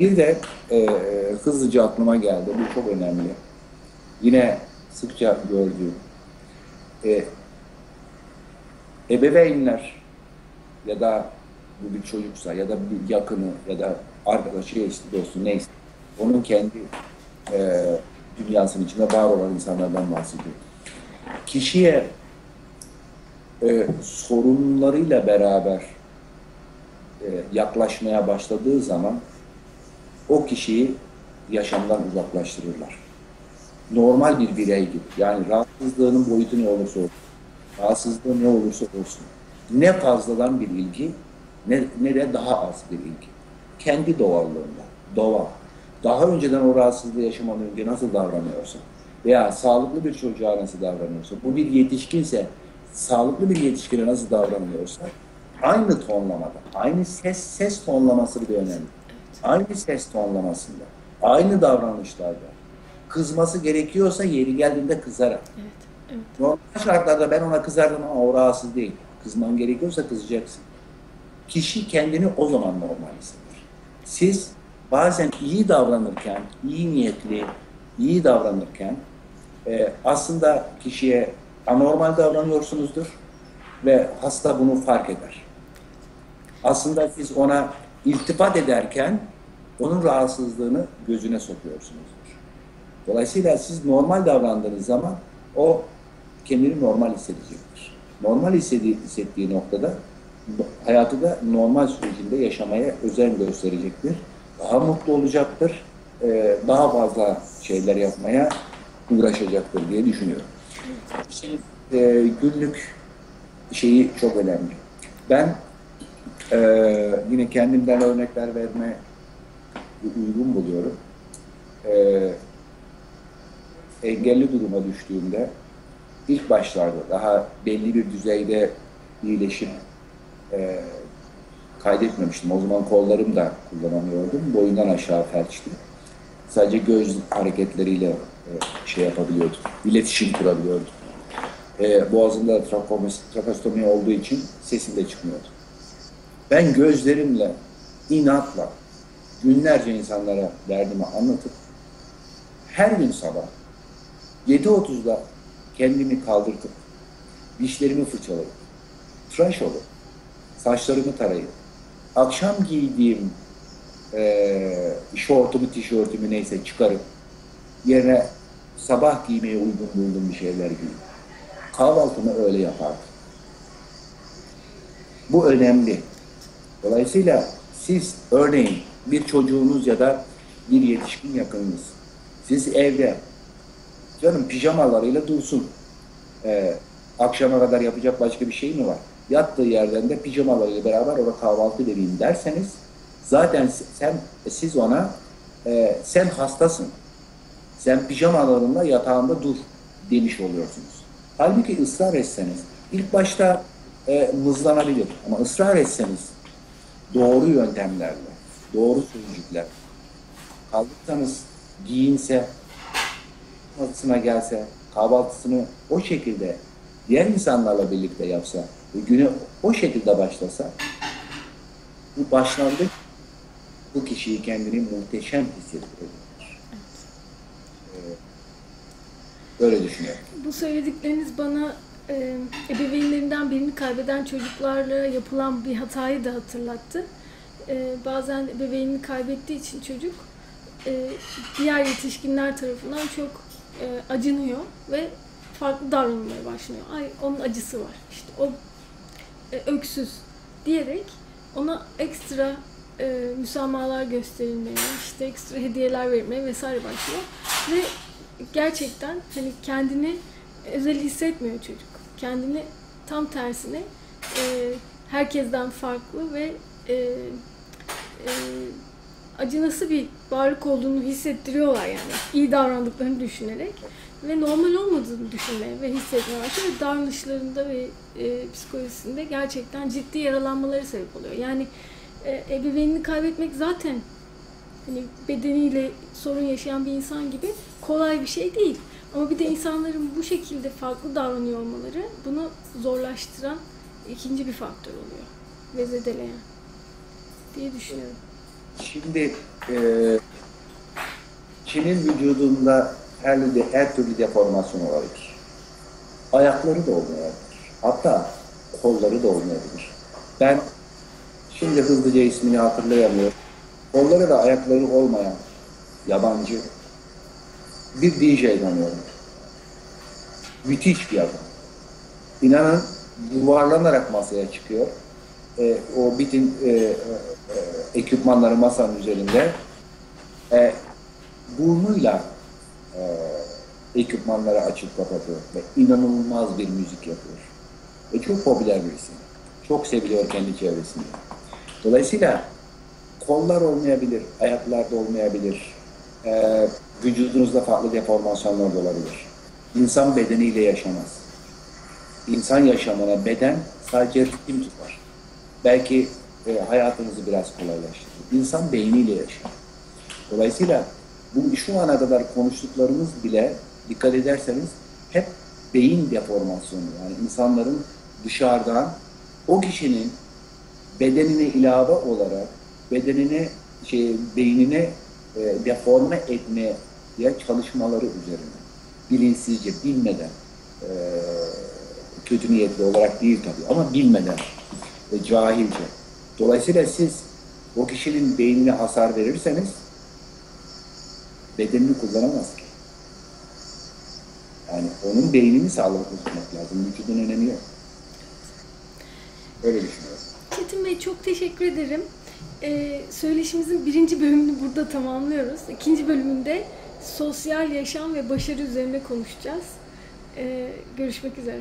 Bir de e, hızlıca aklıma geldi. Bu çok önemli. Yine sıkça gördüğüm. E, ebeveynler ya da bu bir çocuksa ya da bir yakını ya da arkadaşı, eşi, dostu neyse onun kendi e, dünyasının içinde var olan insanlardan bahsediyor. Kişiye e, sorunlarıyla beraber e, yaklaşmaya başladığı zaman o kişiyi yaşamdan uzaklaştırırlar. Normal bir birey gibi. Yani rahatsızlığının boyutu ne olursa olsun, rahatsızlığı ne olursa olsun, ne fazladan bir ilgi ne, ne de daha az bir ilgi. Kendi doğallığında, doğa. Daha önceden o rahatsızlığı yaşamadan önce nasıl davranıyorsa veya sağlıklı bir çocuğa nasıl davranıyorsa, bu bir yetişkinse sağlıklı bir yetişkine nasıl davranıyorsa aynı tonlamada, aynı ses ses tonlaması bile önemli. Aynı ses tonlamasında, aynı davranışlarda kızması gerekiyorsa yeri geldiğinde kızarak. Evet, evet. Normal şartlarda ben ona kızardım ama o rahatsız değil. Kızman gerekiyorsa kızacaksın. Kişi kendini o zaman normal hisseder. Siz bazen iyi davranırken, iyi niyetli, iyi davranırken e, aslında kişiye anormal davranıyorsunuzdur ve hasta bunu fark eder. Aslında siz ona iltifat ederken onun rahatsızlığını gözüne sokuyorsunuzdur. Dolayısıyla siz normal davrandığınız zaman o kendini normal hissedecektir. Normal hissediği, hissettiği noktada hayatı da normal sürecinde yaşamaya özen gösterecektir. Daha mutlu olacaktır. Daha fazla şeyler yapmaya uğraşacaktır diye düşünüyorum. Şimdi günlük şeyi çok önemli. Ben e, yine kendimden örnekler verme uygun buluyorum. E, engelli duruma düştüğümde ilk başlarda daha belli bir düzeyde iyileşip e, kaydetmemiştim. O zaman kollarım da kullanamıyordum. Boyundan aşağı felçti. Sadece göz hareketleriyle e, şey yapabiliyordum. İletişim kurabiliyordum. E, boğazımda trakostomi olduğu için sesim de çıkmıyordu. Ben gözlerimle, inatla günlerce insanlara derdimi anlatıp her gün sabah 7.30'da kendimi kaldırtıp dişlerimi fırçalayıp tıraş olup saçlarımı tarayıp akşam giydiğim e, şortumu, tişörtümü neyse çıkarıp yerine sabah giymeye uygun bulduğum bir şeyler giyip kahvaltımı öyle yapardım. Bu önemli. Dolayısıyla siz örneğin bir çocuğunuz ya da bir yetişkin yakınınız siz evde canım pijamalarıyla dursun. Ee, akşama kadar yapacak başka bir şey mi var? Yattığı yerden de pijamalarıyla beraber orada kahvaltı vereyim derseniz zaten sen siz ona e, sen hastasın. Sen pijamalarınla yatağında dur demiş oluyorsunuz. Halbuki ısrar etseniz ilk başta e, mızlanabilir ama ısrar etseniz doğru yöntemlerle, doğru sözcükler kaldırsanız giyinse kahvaltısına gelse, kahvaltısını o şekilde diğer insanlarla birlikte yapsa ve güne o şekilde başlasa bu başlangıç bu kişiyi kendini muhteşem hissettirebilir. Ee, Böyle düşünüyorum. Bu söyledikleriniz bana e, ebeveynlerinden birini kaybeden çocuklarla yapılan bir hatayı da hatırlattı. E, bazen ebeveynini kaybettiği için çocuk e, diğer yetişkinler tarafından çok e, acınıyor ve farklı davranmaya başlıyor. Ay onun acısı var. İşte o e, öksüz diyerek ona ekstra e, müsamahalar gösterilmeye, işte ekstra hediyeler verilmeye vesaire başlıyor. Ve gerçekten hani kendini özel hissetmiyor çocuk. Kendini tam tersine e, herkesten farklı ve e, e, acınası bir varlık olduğunu hissettiriyorlar yani. İyi davrandıklarını düşünerek ve normal olmadığını düşünmeye ve hissetmeye başlıyor. Ve davranışlarında ve e, psikolojisinde gerçekten ciddi yaralanmaları sebep oluyor. Yani e, ebeveynini kaybetmek zaten hani bedeniyle sorun yaşayan bir insan gibi kolay bir şey değil. Ama bir de insanların bu şekilde farklı davranıyor olmaları bunu zorlaştıran ikinci bir faktör oluyor ve zedeleyen diye düşünüyorum. Şimdi e, kişinin vücudunda her, her türlü deformasyon olabilir. Ayakları da olmayabilir. Hatta kolları da olmayabilir. Ben şimdi hızlıca ismini hatırlayamıyorum. Kolları da ayakları olmayan yabancı bir DJ tanıyorum. Müthiş bir adam. İnanın yuvarlanarak masaya çıkıyor. E, o bütün e, e, ekipmanları masanın üzerinde. E, burnuyla e, ekipmanları açıp kapatıyor ve inanılmaz bir müzik yapıyor. Ve çok popüler birisi. Çok seviliyor kendi çevresinde. Dolayısıyla kollar olmayabilir, ayaklar da olmayabilir, e, vücudunuzda farklı deformasyonlar da olabilir. İnsan bedeniyle yaşamaz. İnsan yaşamına beden sadece ritim tutar. Belki e, hayatınızı biraz kolaylaştırır. İnsan beyniyle yaşar. Dolayısıyla bu şu ana kadar konuştuklarımız bile dikkat ederseniz hep beyin deformasyonu. Yani insanların dışarıdan o kişinin bedenine ilave olarak bedenine şey beynine e, deforme etmeye çalışmaları üzerine bilinçsizce bilmeden e, kötü niyetli olarak değil tabii ama bilmeden ve cahilce. Dolayısıyla siz o kişinin beynine hasar verirseniz bedenini kullanamaz ki. Yani onun beynini sağlıklı tutmak lazım. Vücudun önemi yok. Öyle düşünüyorum. Çetin Bey çok teşekkür ederim. Ee, söyleşimizin birinci bölümünü burada tamamlıyoruz. İkinci bölümünde sosyal yaşam ve başarı üzerine konuşacağız. Ee, görüşmek üzere.